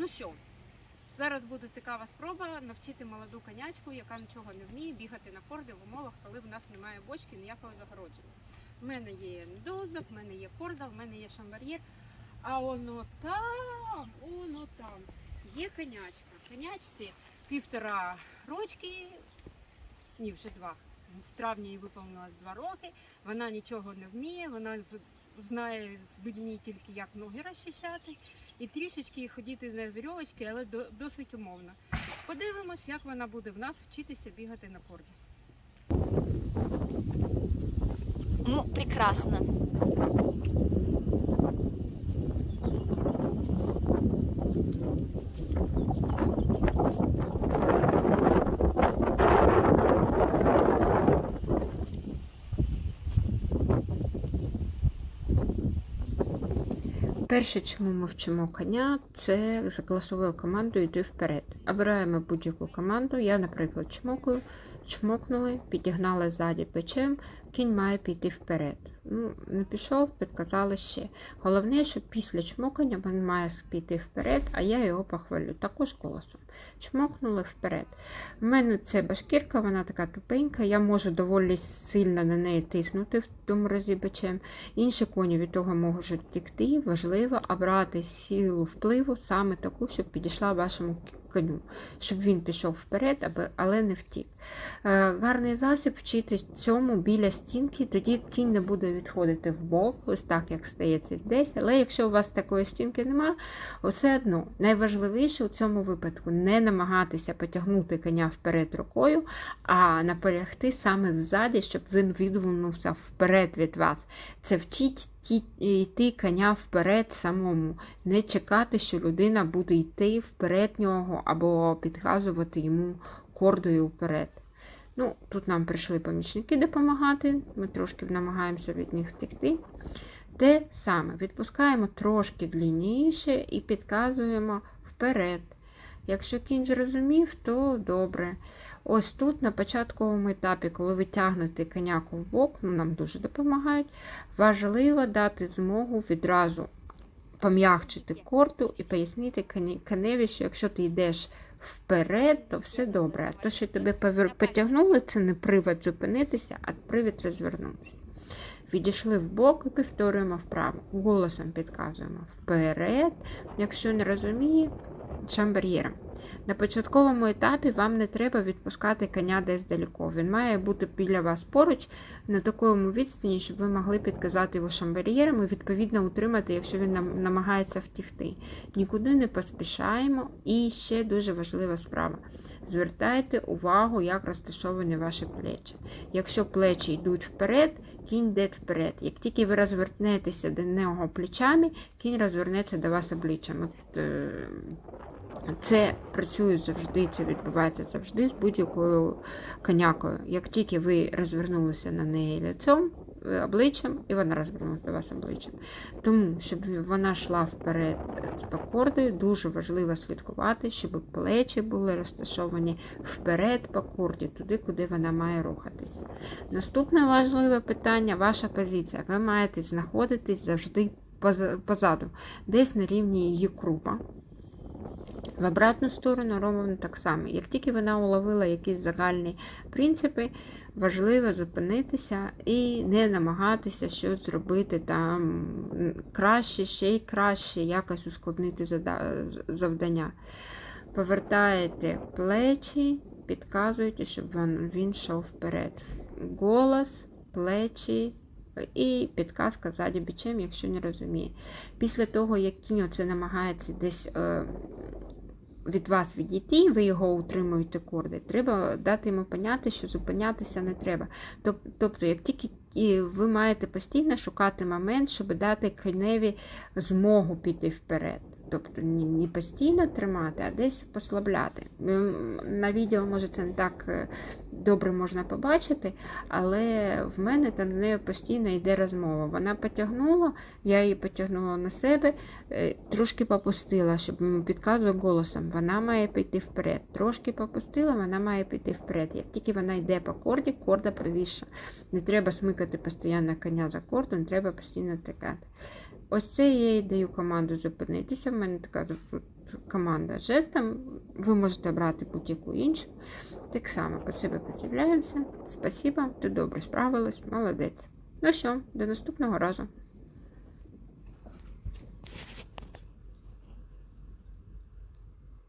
Ну що, зараз буде цікава спроба навчити молоду конячку, яка нічого не вміє бігати на корді в умовах, коли в нас немає бочки, ніякого загородження. В мене є дозок, в мене є корда, в мене є шамбар'єр. А воно там, воно там. Є конячка. Конячці півтора рочки, ні, вже два. В травні їй виповнилось два роки. Вона нічого не вміє, вона знає з людьми тільки як ноги розчищати і трішечки ходити на вірьовочки, але досить умовно. Подивимось, як вона буде в нас вчитися бігати на корді. Ну, прекрасно. Перше, чому ми вчимо коня, це за класовою командою йти вперед. Обираємо будь-яку команду. Я, наприклад, чмокую, чмокнули, підігнали ззаді печем, кінь має піти вперед. Ну, не пішов, підказали ще. Головне, що після чмокання він має піти вперед, а я його похвалю. Також голосом. Чмокнули вперед. У мене це башкірка, вона така тупенька, я можу доволі сильно на неї тиснути в тому разі бичем. Інші коні від того можуть втекти. Важливо обрати силу впливу саме таку, щоб підійшла вашому коню, щоб він пішов вперед, але не втік. Е, Гарний засіб вчити цьому біля стінки, тоді кінь не буде відходити в бок, ось так, як стається здесь. Але якщо у вас такої стінки немає, все одно найважливіше у цьому випадку не намагатися потягнути коня вперед рукою, а наполягти саме ззаді, щоб він відвинувся вперед від вас. Це вчить йти коня вперед самому, не чекати, що людина буде йти вперед нього або підказувати йому кордою вперед. Ну, тут нам прийшли помічники допомагати, ми трошки намагаємося від них втекти. Те саме відпускаємо трошки длинніше і підказуємо вперед. Якщо кінь зрозумів, то добре. Ось тут на початковому етапі, коли ви тягнете коняку в бок, ну, нам дуже допомагають, важливо дати змогу відразу пом'якчити корту і пояснити коневі, що якщо ти йдеш вперед, то все добре. А то, що тебе потягнули, це не привід зупинитися, а привід розвернутися. Відійшли вбок бок і повторюємо вправо. Голосом підказуємо вперед. Якщо не розуміє, шамбар'єром. На початковому етапі вам не треба відпускати коня десь далеко. Він має бути біля вас поруч на такому відстані, щоб ви могли підказати його шамбар'єром і відповідно утримати, якщо він намагається втікти. Нікуди не поспішаємо. І ще дуже важлива справа. Звертайте увагу, як розташовані ваші плечі. Якщо плечі йдуть вперед, кінь йде вперед. Як тільки ви розвернетеся до нього плечами, кінь розвернеться до вас обличчям. От, е, це працює завжди, це відбувається завжди з будь-якою конякою. Як тільки ви розвернулися на неї лицем, е, обличчям, і вона розвернулася до вас обличчям. Тому, щоб вона йшла вперед з покордою, дуже важливо слідкувати, щоб плечі були розташовані вперед по корді, туди, куди вона має рухатись. Наступне важливе питання ваша позиція. Ви маєте знаходитись завжди позаду, десь на рівні її крупа. В обратну сторону робимо так само. Як тільки вона уловила якісь загальні принципи, важливо зупинитися і не намагатися щось зробити там краще, ще й краще, якось ускладнити завдання. Повертаєте плечі, підказуєте, щоб він, йшов вперед. Голос, плечі. І підказка ззаді бичем, якщо не розуміє. Після того, як кінь оце намагається десь е, від вас відійти, ви його утримуєте корди, треба дати йому поняти, що зупинятися не треба. Тоб- Тобто, як тільки і ви маєте постійно шукати момент, щоб дати коневі змогу піти вперед. Тобто не постійно тримати, а десь послабляти. На відео, може, це не так е, добре можна побачити, але в мене там з нею постійно йде розмова. Вона потягнула, я її потягнула на себе, е, трошки попустила, щоб підказував голосом. Вона має піти вперед. Трошки попустила, вона має піти вперед. Як тільки вона йде по корді, корда правіша. Не треба смикати постійно коня за корду, треба постійно тикати. Ось це я і даю команду зупинитися. В мене така команда жестом. Ви можете брати будь-яку іншу. Так само по себе подивляємося. Спасибо, ти добре справилась, молодець. Ну що, до наступного разу.